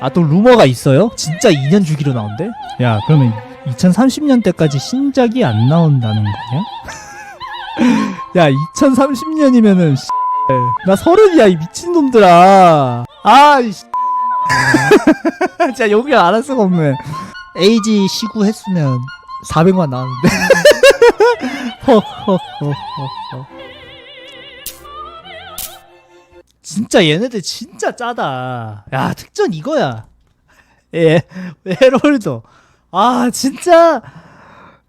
아 또 루머가 있어요? 진짜 2년 주기로 나온대? 야 그러면 2030년 때까지 신작이 안 나온다는 거냐? 야? 2030년이면은 나 서른이야 이 미친놈들아. 아이 진짜 여기 안할 수가 없네. 에이지 시구 했으면 400만 나왔는데. 허허허허허 진짜 얘네들 진짜 짜다 야 특전 이거야 예 헤롤도 아 진짜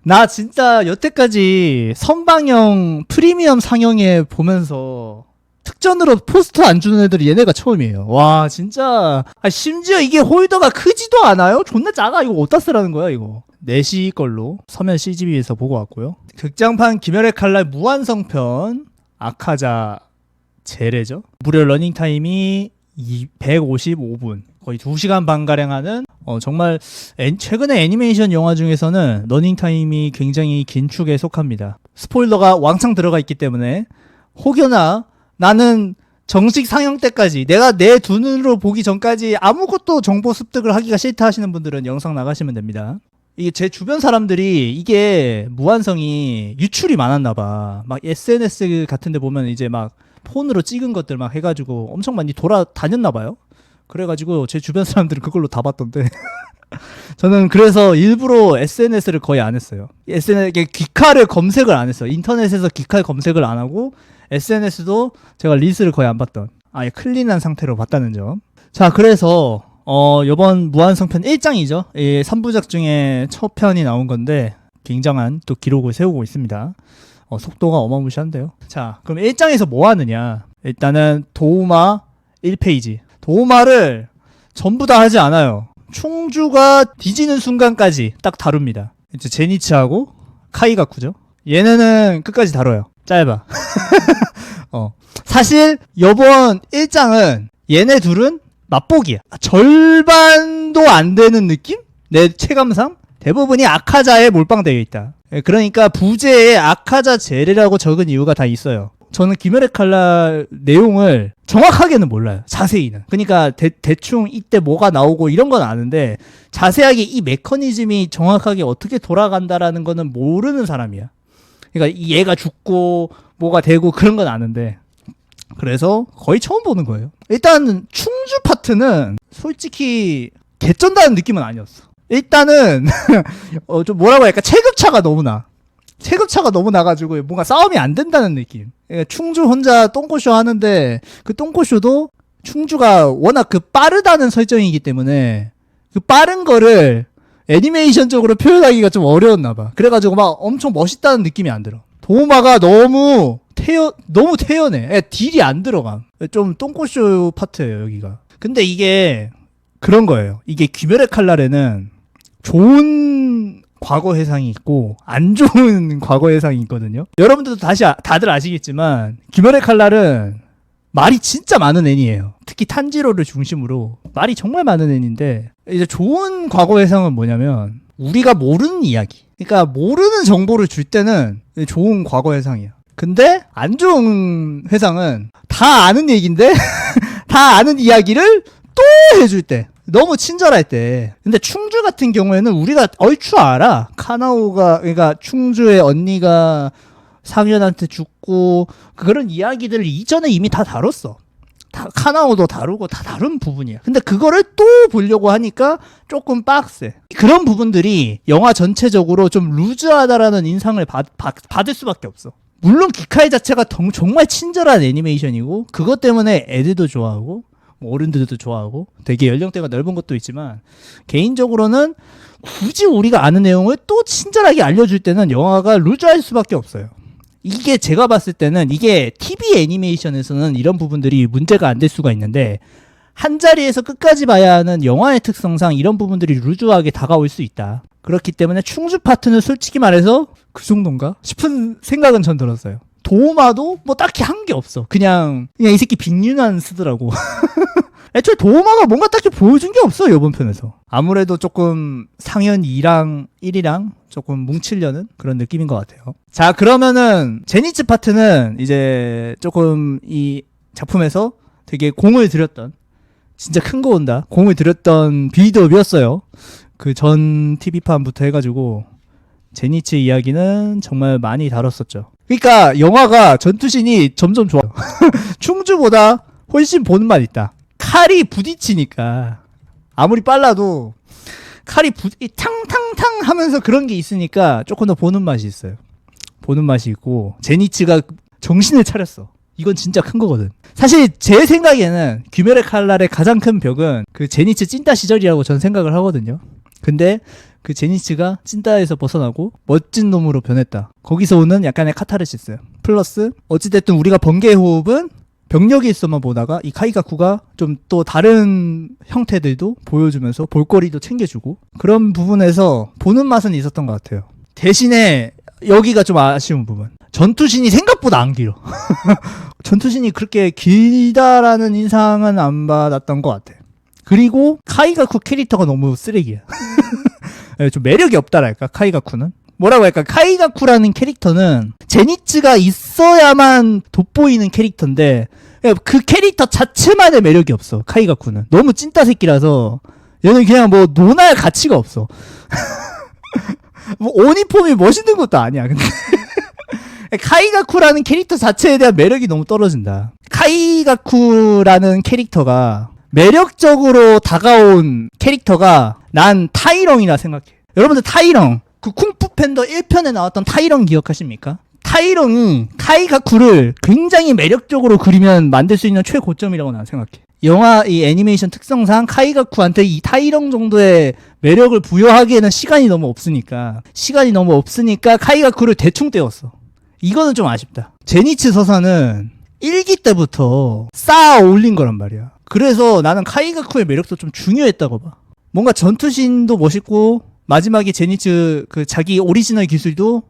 나 진짜 여태까지 선방영 프리미엄 상영회 보면서 특전으로 포스터 안 주는 애들이 얘네가 처음이에요. 와 진짜 아, 심지어 이게 홀더가 크지도 않아요. 존나 작아. 이거 어디다 쓰라는 거야 이거. 4시 걸로 서면 CGV에서 보고 왔고요. 극장판 김열의 칼날 무한성편 아카자 제레죠. 무려 러닝 타임이 155분 거의 2시간 반 가량 하는 어, 정말 애- 최근에 애니메이션 영화 중에서는 러닝 타임이 굉장히 긴 축에 속합니다. 스포일러가 왕창 들어가 있기 때문에 혹여나 나는 정식 상영 때까지 내가 내 두 눈으로 보기 전까지 아무것도 정보 습득을 하기가 싫다 하시는 분들은 영상 나가시면 됩니다. 이게 제 주변 사람들이 이게 무한성이 유출이 많았나 봐. 막 SNS 같은 데 보면 이제 막 폰으로 찍은 것들 막 해가지고 엄청 많이 돌아다녔나 봐요. 그래가지고 제 주변 사람들은 그걸로 다 봤던데. 저는 그래서 일부러 SNS를 거의 안 했어요. SNS 기카를 검색을 안 했어요. 인터넷에서 기카 검색을 안 하고 SNS도 제가 리스를 거의 안 봤던 아예 클린한 상태로 봤다는 점. 자, 그래서 어 이번 무한성편 1장이죠. 이 3부작 중에 첫 편이 나온 건데 굉장한 또 기록을 세우고 있습니다. 어, 속도가 어마무시한데요. 자, 그럼 1장에서 뭐 하느냐? 일단은 도우마 1페이지. 도우마를 전부 다 하지 않아요. 충주가 뒤지는 순간까지 딱 다룹니다. 이제 제니치하고 카이가쿠죠. 얘네는 끝까지 다뤄요. 짧아. 어. 사실 요번 1장은 얘네 둘은 맛보기야. 절반도 안 되는 느낌? 내 체감상? 대부분이 아카자에 몰빵되어 있다. 예, 그러니까 부제에 아카자 제레라고 적은 이유가 다 있어요. 저는 김열의 칼날 내용을 정확하게는 몰라요. 자세히는. 그러니까 대, 대충 이때 뭐가 나오고 이런 건 아는데 자세하게 이 메커니즘이 정확하게 어떻게 돌아간다라는 거는 모르는 사람이야. 그러니까 이 얘가 죽고 뭐가 되고 그런 건 아는데 그래서 거의 처음 보는 거예요. 일단 충주 파트는 솔직히 개쩐다는 느낌은 아니었어. 일단은 어, 좀 뭐라고 할까 체급차가 너무 나. 체급차가 너무 나가지고 뭔가 싸움이 안 된다는 느낌. 그러니까 충주 혼자 똥꼬쇼 하는데 그 똥꼬쇼도 충주가 워낙 그 빠르다는 설정이기 때문에 그 빠른 거를 애니메이션적으로 표현하기가 좀 어려웠나 봐. 그래가지고 막 엄청 멋있다는 느낌이 안 들어. 도마가 너무 태연 너무 태연해. 예, 딜이 안 들어감. 좀 똥꼬쇼 파트예요 여기가. 근데 이게 그런 거예요. 이게 귀멸의 칼날에는 좋은 과거 해상이 있고 안 좋은 과거 해상이 있거든요. 여러분들도 다시 아- 다들 아시겠지만 귀멸의 칼날은 말이 진짜 많은 애니예요. 특히 탄지로를 중심으로 말이 정말 많은 애니인데 이제 좋은 과거 해상은 뭐냐면 우리가 모르는 이야기. 그러니까 모르는 정보를 줄 때는 좋은 과거 해상이야. 근데 안 좋은 회상은 다 아는 얘기인데 다 아는 이야기를 또 해줄 때 너무 친절할 때. 근데 충주 같은 경우에는 우리가 얼추 알아. 카나오가 그러니까 충주의 언니가 상현한테 죽고 그런 이야기들을 이전에 이미 다 다뤘어. 다 카나오도 다루고 다 다른 부분이야. 근데 그거를 또 보려고 하니까 조금 빡세. 그런 부분들이 영화 전체적으로 좀 루즈하다라는 인상을 받, 받, 받을 수밖에 없어. 물론 기카이 자체가 정- 정말 친절한 애니메이션이고 그것 때문에 애들도 좋아하고 뭐 어른들도 좋아하고 되게 연령대가 넓은 것도 있지만 개인적으로는 굳이 우리가 아는 내용을 또 친절하게 알려줄 때는 영화가 루즈할 수밖에 없어요. 이게 제가 봤을 때는 이게 TV 애니메이션에서는 이런 부분들이 문제가 안 될 수가 있는데 한 자리에서 끝까지 봐야 하는 영화의 특성상 이런 부분들이 루즈하게 다가올 수 있다. 그렇기 때문에 충주 파트는 솔직히 말해서 그 정도인가 싶은 생각은 전 들었어요. 도마도 뭐 딱히 한 게 없어. 그냥 그냥 이 새끼 빅윤한 쓰더라고. 애초에 도마가 뭔가 딱히 보여준 게 없어 이번 편에서. 아무래도 조금 상현 2랑 1이랑 조금 뭉치려는 그런 느낌인 것 같아요. 자 그러면은 제니츠 파트는 이제 조금 이 작품에서 되게 공을 들였던 진짜 큰 거 온다. 공을 들였던 빌드업이었어요. 그 전 TV판부터 해가지고 제니츠 이야기는 정말 많이 다뤘었죠. 그러니까 영화가 전투신이 점점 좋아. 충주보다 훨씬 보는 맛 있다. 칼이 부딪히니까 아무리 빨라도 칼이 부, 이 탕탕탕 하면서 그런 게 있으니까 조금 더 보는 맛이 있어요. 보는 맛이 있고 제니츠가 정신을 차렸어. 이건 진짜 큰 거거든. 사실 제 생각에는 귀멸의 칼날의 가장 큰 벽은 그 제니츠 찐따 시절이라고 전 생각을 하거든요. 근데 그 제니츠가 찐따에서 벗어나고 멋진 놈으로 변했다. 거기서 오는 약간의 카타르시스. 플러스 어찌됐든 우리가 번개 호흡은 병력에 있어만 보다가 이 카이가쿠가 좀 또 다른 형태들도 보여주면서 볼거리도 챙겨주고 그런 부분에서 보는 맛은 있었던 것 같아요. 대신에 여기가 좀 아쉬운 부분. 전투신이 생각보다 안 길어. 전투신이 그렇게 길다라는 인상은 안 받았던 것 같아. 그리고 카이가쿠 캐릭터가 너무 쓰레기야. 예, 좀 매력이 없다랄까 카이가쿠는. 뭐라고 할까? 카이가쿠라는 캐릭터는 제니츠가 있어야만 돋보이는 캐릭터인데 예, 그 캐릭터 자체만의 매력이 없어 카이가쿠는. 너무 찐따 새끼라서 얘는 그냥 뭐 논할 가치가 없어. 뭐 오니폼이 멋있는 것도 아니야 근데. 카이가쿠라는 캐릭터 자체에 대한 매력이 너무 떨어진다. 카이가쿠라는 캐릭터가 매력적으로 다가온 캐릭터가 난 타이렁이라 생각해 여러분들 타이렁 그 쿵푸 팬더 1편에 나왔던 타이렁 기억하십니까? 타이렁이 카이가쿠를 굉장히 매력적으로 그리면 만들 수 있는 최고점이라고 나는 생각해. 영화 이 애니메이션 특성상 카이가쿠한테 이 타이렁 정도의 매력을 부여하기에는 시간이 너무 없으니까 시간이 너무 없으니까 카이가쿠를 대충 떼었어. 이거는 좀 아쉽다. 제니츠 서사는 1기 때부터 쌓아 올린 거란 말이야. 그래서 나는 카이가쿠의 매력도 좀 중요했다고 봐. 뭔가 전투신도 멋있고 마지막에 제니츠 그 자기 오리지널 기술도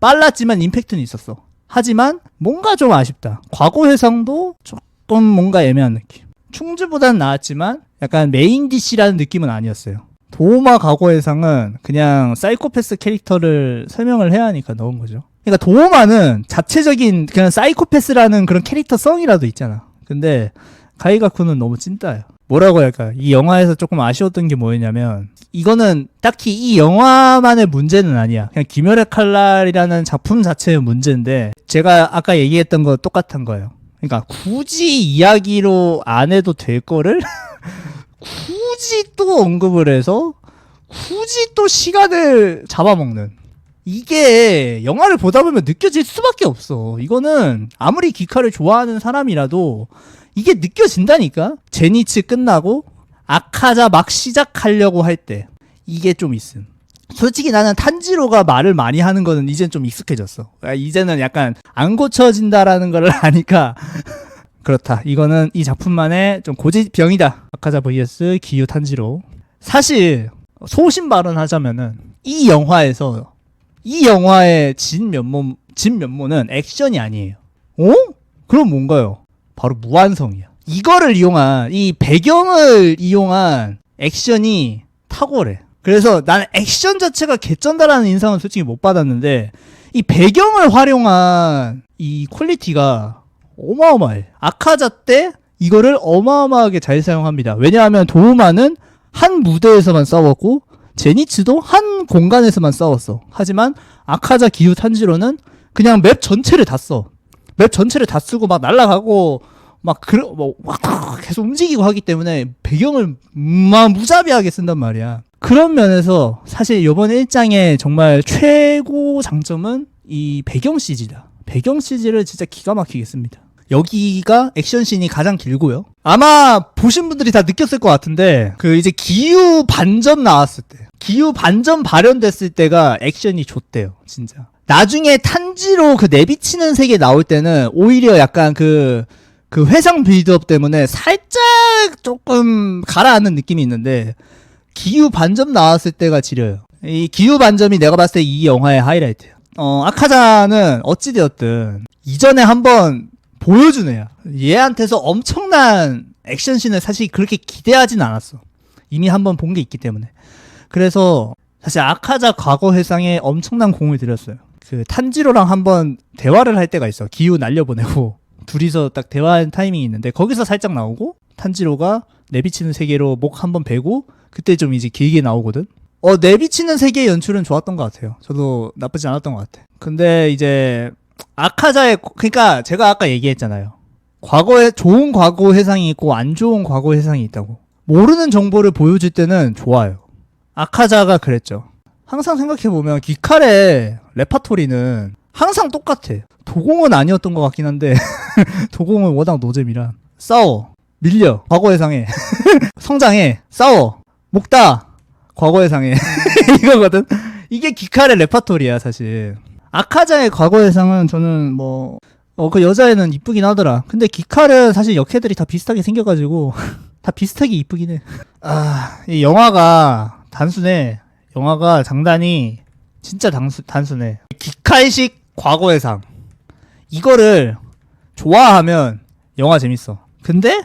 빨랐지만 임팩트는 있었어. 하지만 뭔가 좀 아쉽다. 과거 회상도 조금 뭔가 애매한 느낌. 충주보단 나았지만 약간 메인 DC라는 느낌은 아니었어요. 도마 과거 회상은 그냥 사이코패스 캐릭터를 설명을 해야 하니까 넣은 거죠. 그러니까 도마는 자체적인 그냥 사이코패스라는 그런 캐릭터성이라도 있잖아. 근데 가이가쿠는 너무 찐따예요. 뭐라고 할까? 이 영화에서 조금 아쉬웠던 게 뭐였냐면 이거는 딱히 이 영화만의 문제는 아니야. 그냥 김열의 칼날이라는 작품 자체의 문제인데 제가 아까 얘기했던 거 똑같은 거예요. 그러니까 굳이 이야기로 안 해도 될 거를 굳이 또 언급을 해서 굳이 또 시간을 잡아먹는 이게 영화를 보다 보면 느껴질 수밖에 없어. 이거는 아무리 기카를 좋아하는 사람이라도 이게 느껴진다니까? 제니츠 끝나고 아카자 막 시작하려고 할 때 이게 좀 있음. 솔직히 나는 탄지로가 말을 많이 하는 거는 이젠 좀 익숙해졌어. 아, 이제는 약간 안 고쳐진다라는 걸 아니까 그렇다. 이거는 이 작품만의 좀 고지병이다. 아카자 vs 기유 탄지로. 사실 소신 발언하자면은 이 영화에서 이 영화의 진 면모 진 면모는 액션이 아니에요. 어? 그럼 뭔가요? 바로 무한성이야. 이거를 이용한 이 배경을 이용한 액션이 탁월해. 그래서 나는 액션 자체가 개쩐다라는 인상은 솔직히 못 받았는데 이 배경을 활용한 이 퀄리티가 어마어마해. 아카자 때 이거를 어마어마하게 잘 사용합니다. 왜냐하면 도우마는 한 무대에서만 싸웠고 제니츠도 한 공간에서만 싸웠어. 하지만 아카자 기후 탄지로는 그냥 맵 전체를 다 써. 맵 전체를 다 쓰고 막 날아가고 막 그러 뭐막 계속 움직이고 하기 때문에 배경을 막 무자비하게 쓴단 말이야. 그런 면에서 사실 이번 일장의 정말 최고 장점은 이 배경 CG다. 배경 CG를 진짜 기가 막히게 씁니다. 여기가 액션씬이 가장 길고요. 아마 보신 분들이 다 느꼈을 것 같은데 그 이제 기후 반전 나왔을 때 기후 반전 발현됐을 때가 액션이 좋대요. 진짜. 나중에 탄지로 그 내비치는 세계 나올 때는 오히려 약간 그, 그 회상 빌드업 때문에 살짝 조금 가라앉는 느낌이 있는데, 기후 반점 나왔을 때가 지려요. 이 기후 반점이 내가 봤을 때 이 영화의 하이라이트야. 어, 아카자는 어찌되었든, 이전에 한번 애야. 얘한테서 엄청난 액션씬을 사실 그렇게 기대하진 않았어. 이미 한번 본 게 있기 때문에. 그래서, 사실 아카자 과거 회상에 엄청난 공을 들였어요. 그 탄지로랑 한번 대화를 할 때가 있어. 기후 날려보내고 둘이서 딱 대화하는 타이밍이 있는데 거기서 살짝 나오고 탄지로가 내비치는 세계로 목 한번 베고 그때 좀 이제 길게 나오거든. 어 내비치는 세계 연출은 좋았던 것 같아요. 저도 나쁘지 않았던 것 같아. 근데 이제 아카자의 그러니까 제가 아까 얘기했잖아요. 과거에 좋은 과거 회상이 있고 안 좋은 과거 회상이 있다고. 모르는 정보를 보여줄 때는 좋아요. 아카자가 그랬죠. 항상 생각해보면 귀칼의 레파토리는 항상 똑같아. 도공은 아니었던 것 같긴 한데 도공은 워낙 노잼이라. 싸워. 밀려. 과거 회상해. 성장해. 싸워. 목다. 과거 회상해. 이거거든. 이게 귀칼의 레파토리야 사실. 아카자의 과거 회상은 저는 뭐 어, 그 여자애는 이쁘긴 하더라. 근데 기칼은 사실 역해들이 다 비슷하게 생겨가지고, 다 비슷하게 이쁘긴 해. 아, 이 영화가 단순해. 영화가 장단이 진짜 단수, 단순해. 기칼식 과거의상. 이거를 좋아하면 영화 재밌어. 근데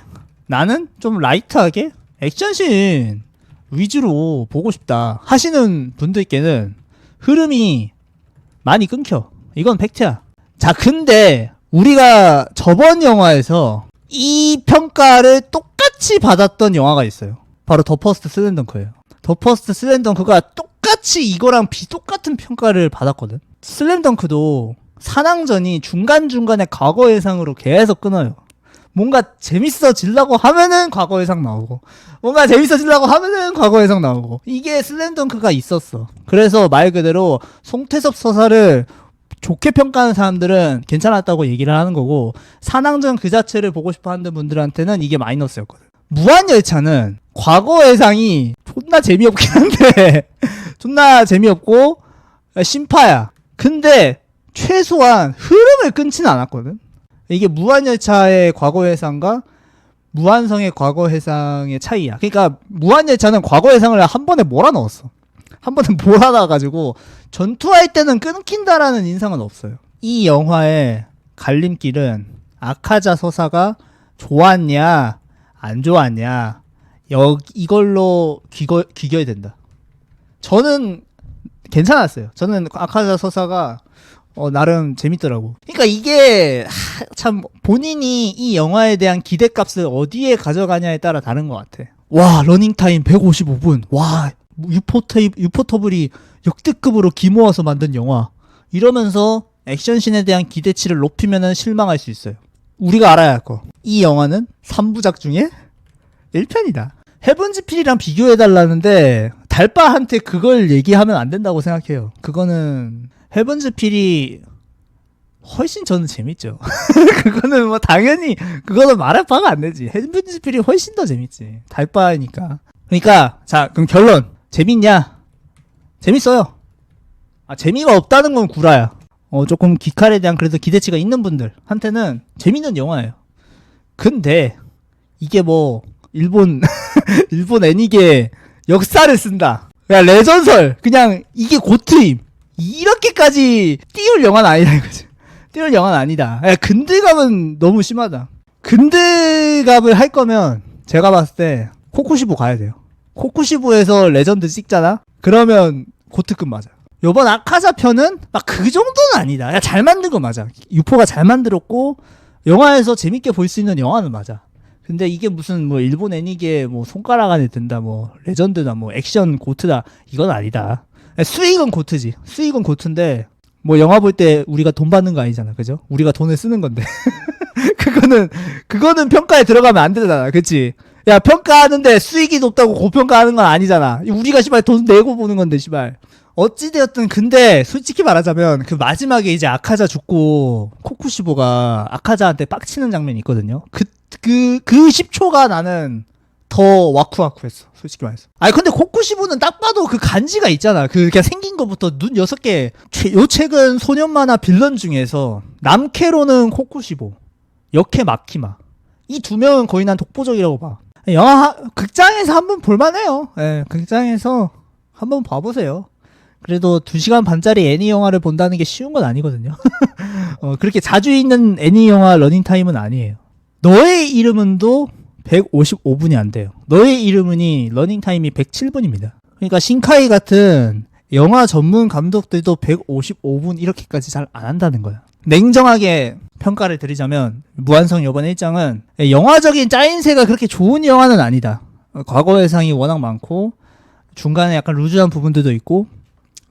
나는 좀 라이트하게 액션씬 위주로 보고 싶다 하시는 분들께는 흐름이 많이 끊겨. 이건 팩트야. 자, 근데 우리가 저번 영화에서 이 평가를 똑같이 받았던 영화가 있어요. 바로 더 퍼스트 슬램덩크예요. 더 퍼스트 슬램덩크가 똑같이 이거랑 비똑같은 평가를 받았거든. 슬램덩크도 산왕전이 중간중간에 과거 예상으로 계속 끊어요. 뭔가 재밌어지려고 하면은 과거 예상 나오고 뭔가 재밌어지려고 하면은 과거 예상 나오고 이게 슬램덩크가 있었어. 그래서 말 그대로 송태섭 서사를 좋게 평가하는 사람들은 괜찮았다고 얘기를 하는 거고 산왕전 그 자체를 보고 싶어 하는 분들한테는 이게 마이너스였거든. 무한열차는 과거 예상이 존나 재미없긴 한데 존나 재미없고 심파야. 근데 최소한 흐름을 끊지는 않았거든. 이게 무한열차의 과거 예상과 무한성의 과거 예상의 차이야. 그러니까 무한열차는 과거 예상을 한 번에 몰아넣었어. 한 번에 몰아넣어가지고 전투할 때는 끊긴다라는 인상은 없어요. 이 영화의 갈림길은 아카자 서사가 좋았냐 안 좋았냐 여 이걸로 귀거, 귀겨야 된다. 저는 괜찮았어요. 저는 아카자 서사가 어, 나름 재밌더라고. 그러니까 이게 하, 참 본인이 이 영화에 대한 기대값을 어디에 가져가냐에 따라 다른 것 같아. 와 러닝 타임 155분. 와 유포터 유포터블이 역대급으로 기모아서 만든 영화. 이러면서 액션씬에 대한 기대치를 높이면은 실망할 수 있어요. 우리가 알아야 할 거. 이 영화는 3부작 중에 1편이다. 헤븐즈필이랑 비교해달라는데 달바한테 그걸 얘기하면 안 된다고 생각해요. 그거는 헤븐즈필이 훨씬 저는 재밌죠. 그거는 뭐 당연히 그거는 말할 바가 안 되지. 헤븐즈필이 훨씬 더 재밌지. 달바니까. 그러니까 자 그럼 결론 재밌냐? 재밌어요. 아 재미가 없다는 건 구라야. 어 조금 기칼에 대한 그래도 기대치가 있는 분들한테는 재밌는 영화예요. 근데 이게 뭐 일본 일본 애니게 역사를 쓴다. 그냥 레전설 그냥 이게 고트임 이렇게까지 띄울 영화는 아니다 이거지. 띄울 영화는 아니다. 야, 근들감은 너무 심하다. 근들감을 할 거면 제가 봤을 때 코쿠시부 가야 돼요. 코쿠시부에서 레전드 찍잖아? 그러면 고트급 맞아. 요번 아카자 편은 막 그 정도는 아니다. 야, 잘 만든 거 맞아. 유포가 잘 만들었고 영화에서 재밌게 볼 수 있는 영화는 맞아. 근데 이게 무슨 뭐 일본 애니게 뭐 손가락 안에 든다 뭐 레전드다 뭐 액션 고트다 이건 아니다. 수익은 고트지. 수익은 고트인데 뭐 영화 볼 때 우리가 돈 받는 거 아니잖아. 그죠? 우리가 돈을 쓰는 건데. 그거는 그거는 평가에 들어가면 안 되잖아. 그치 야, 평가하는데 수익이 높다고 고평가하는 건 아니잖아. 우리가 씨발 돈 내고 보는 건데 씨발. 어찌되었든 근데 솔직히 말하자면 그 마지막에 이제 아카자 죽고 코쿠시보가 아카자한테 빡치는 장면이 있거든요. 그 그 그 10초가 나는 더 와쿠와쿠했어. 솔직히 말해서. 아니 근데 코쿠시보는 딱 봐도 그 간지가 있잖아. 그 그냥 생긴 것부터 눈 여섯 개. 최- 요 최근 소년 만화 빌런 중에서 남캐로는 코쿠시보, 역캐 마키마. 이 두 명은 거의 난 독보적이라고 봐. 영화 하- 극장에서 한번 볼만해요. 예, 극장에서 한번 봐보세요. 그래도 2시간 반짜리 애니 영화를 본다는 게 쉬운 건 아니거든요. 어, 그렇게 자주 있는 애니 영화 러닝타임은 아니에요. 너의 이름은도 155분이 안 돼요. 너의 이름은이 러닝타임이 107분입니다. 그러니까 신카이 같은 영화 전문 감독들도 155분 이렇게까지 잘 안 한다는 거야. 냉정하게 평가를 드리자면 무한성 요번 1장은 영화적인 짜임새가 그렇게 좋은 영화는 아니다. 어, 과거 예상이 워낙 많고 중간에 약간 루즈한 부분들도 있고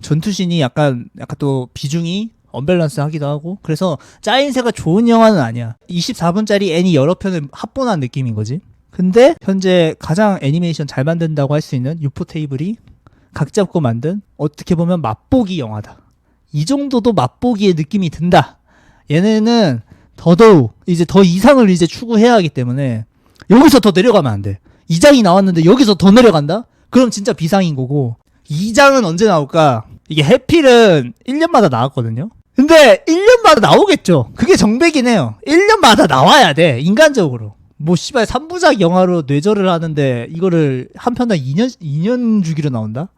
전투신이 약간 약간 또 비중이 언밸런스 하기도 하고 그래서 짜임새가 좋은 영화는 아니야. 24분짜리 애니 여러 편을 합본한 느낌인 거지. 근데 현재 가장 애니메이션 잘 만든다고 할 수 있는 유포 테이블이 각 잡고 만든 어떻게 보면 맛보기 영화다. 이 정도도 맛보기의 느낌이 든다. 얘네는 더더욱 이제 더 이상을 이제 추구해야 하기 때문에 여기서 더 내려가면 안 돼. 2장이 나왔는데 여기서 더 내려간다? 그럼 진짜 비상인 거고 2장은 언제 나올까? 이게 해필은 1년마다 나왔거든요. 근데 1년마다 나오겠죠. 그게 정배긴 해요. 1년마다 나와야 돼. 인간적으로. 뭐 씨발 3부작 영화로 뇌절을 하는데 이거를 한 편당 2년 2년 주기로 나온다?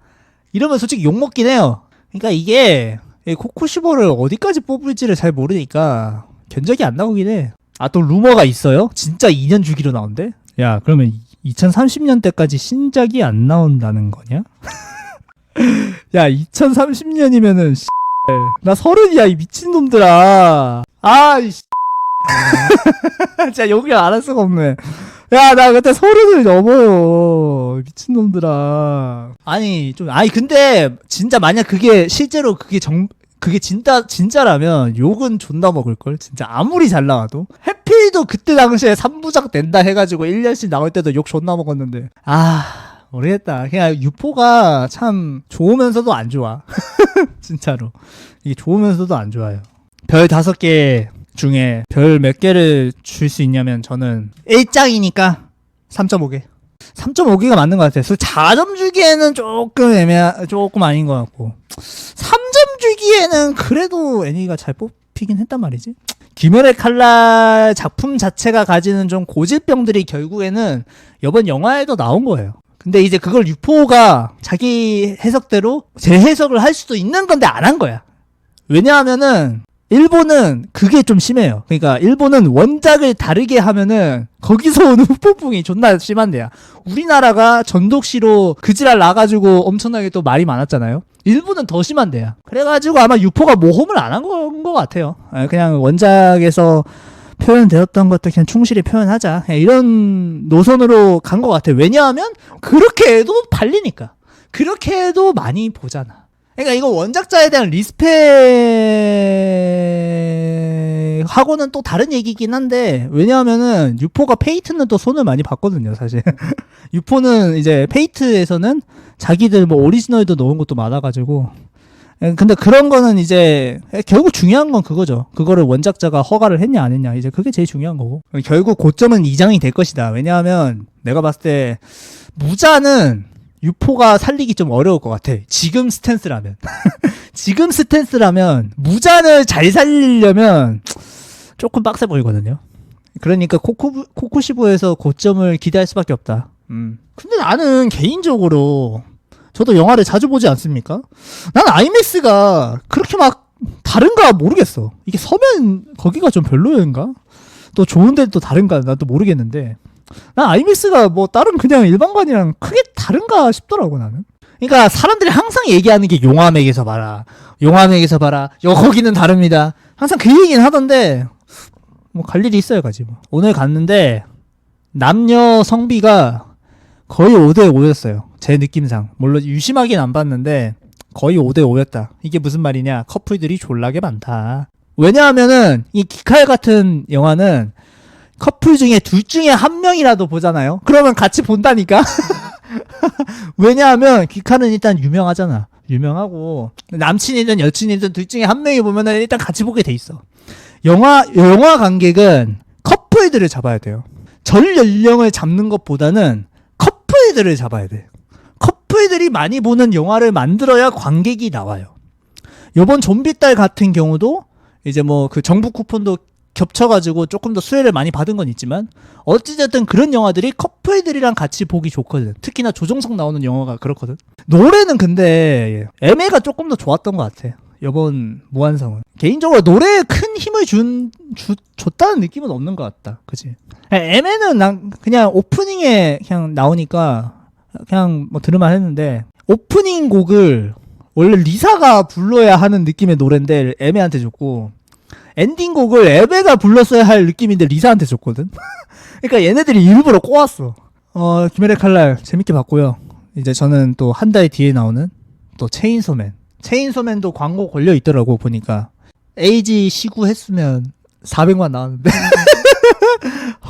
이러면 솔직히 욕 먹긴 해요. 그러니까 이게 이 코코시보를 어디까지 뽑을지를 잘 모르니까 견적이 안 나오긴 해. 아 또 루머가 있어요? 진짜 2년 주기로 나온대? 야 그러면 2030년 때까지 신작이 안 나온다는 거냐? 야 2030년이면은 나 서른이야 이 미친놈들아. 아이 진짜 욕을 안할 수가 없네. 야 나 그때 서른을 넘어요 미친놈들아. 아니 좀 아니 근데 진짜 만약 그게 실제로 그게 정 그게 진짜 진짜라면 욕은 존나 먹을 걸? 진짜 아무리 잘 나와도? 해필도 그때 당시에 3부작 낸다 해가지고 1년씩 나올 때도 욕 존나 먹었는데. 아 모르겠다 그냥 유포가 참 좋으면서도 안 좋아 진짜로 이게 좋으면서도 안 좋아요 별 다섯 개 중에 별 몇 개를 줄 수 있냐면 저는 1장이니까 3.5개 3.5개가 맞는 것 같아요. 그래서 4점 주기에는 조금 애매하, 조금 아닌 것 같고 3점 주기에는 그래도 애니가 잘 뽑히긴 했단 말이지. 김연의 칼날 작품 자체가 가지는 좀 고질병들이 결국에는 이번 영화에도 나온 거예요. 근데 이제 그걸 유포가 자기 해석대로 재해석을 할 수도 있는 건데 안 한 거야. 왜냐하면은 일본은 그게 좀 심해요. 그러니까 일본은 원작을 다르게 하면은 거기서 오는 후폭풍이 존나 심한데요. 우리나라가 전독시로 그지랄 나가지고 엄청나게 또 말이 많았잖아요. 일본은 더 심한데요. 그래가지고 아마 유포가 모험을 안한것 같아요. 아, 그냥 원작에서 표현되었던 것도 그냥 충실히 표현하자. 그냥 이런 노선으로 간 것 같아요. 왜냐하면 그렇게 해도 팔리니까. 그렇게 해도 많이 보잖아. 그러니까 이거 원작자에 대한 리스펙하고는 또 다른 얘기긴 한데 왜냐하면은 유포가 페이트는 또 손을 많이 봤거든요 사실 유포는 이제 페이트에서는 자기들 뭐 오리지널도 넣은 것도 많아가지고 예, 근데 그런 거는 이제 결국 중요한 건 그거죠 그거를 원작자가 허가를 했냐 안 했냐 이제 그게 제일 중요한 거고 결국 고점은 이장이 될 것이다 왜냐하면 내가 봤을 때 무자는 유포가 살리기 좀 어려울 것 같아. 지금 스탠스라면. 지금 스탠스라면 무잔을 잘 살리려면 조금 빡세 보이거든요. 그러니까 코코 코코시보에서 고점을 기대할 수밖에 없다. 음. 근데 나는 개인적으로 저도 영화를 자주 보지 않습니까? 난 아이맥스가 그렇게 막 다른가 모르겠어. 이게 서면 거기가 좀 별로인가? 또 좋은데 또 다른가 나도 모르겠는데 난 아이맥스가 뭐 다른 그냥 일반관이랑 크게 다른가 싶더라고 나는. 그러니까 사람들이 항상 얘기하는 게 용암액에서 봐라. 용암액에서 봐라. 여 거기는 다릅니다. 항상 그 얘기는 하던데 뭐 갈 일이 있어야 가지 뭐. 오늘 갔는데 남녀 성비가 거의 5대 5였어요. 제 느낌상. 물론 유심하긴 안 봤는데 거의 5대 5였다. 이게 무슨 말이냐? 커플들이 졸라게 많다. 왜냐하면은 이 기칼 같은 영화는 커플 중에 둘 중에 한 명이라도 보잖아요. 그러면 같이 본다니까. 왜냐하면 귀카는 일단 유명하잖아. 유명하고 남친이든 여친이든 둘 중에 한 명이 보면은 일단 같이 보게 돼 있어. 영화 영화 관객은 커플들을 잡아야 돼요. 전 연령을 잡는 것보다는 커플들을 잡아야 돼. 커플들이 많이 보는 영화를 만들어야 관객이 나와요. 요번 좀비 딸 같은 경우도 이제 뭐 그 정부 쿠폰도 겹쳐가지고 조금 더 수혜를 많이 받은 건 있지만 어찌됐든 그런 영화들이 커플들이랑 같이 보기 좋거든. 특히나 조정석 나오는 영화가 그렇거든. 노래는 근데 애매가 조금 더 좋았던 것 같아. 이번 무한성은 개인적으로 노래에 큰 힘을 준 주, 줬다는 느낌은 없는 것 같다. 그지? 애매는 난 그냥 오프닝에 그냥 나오니까 그냥 뭐 들을만 했는데 오프닝 곡을 원래 리사가 불러야 하는 느낌의 노래인데 애매한테 줬고 엔딩 곡을 에베가 불렀어야 할 느낌인데 리사한테 줬거든. 그러니까 얘네들이 일부러 꼬았어. 어 김혜래 칼날 재밌게 봤고요. 이제 저는 또 한 달 뒤에 나오는 또 체인소맨. 체인소맨도 광고 걸려 있더라고 보니까. 에이지 시구 했으면 400만 나왔는데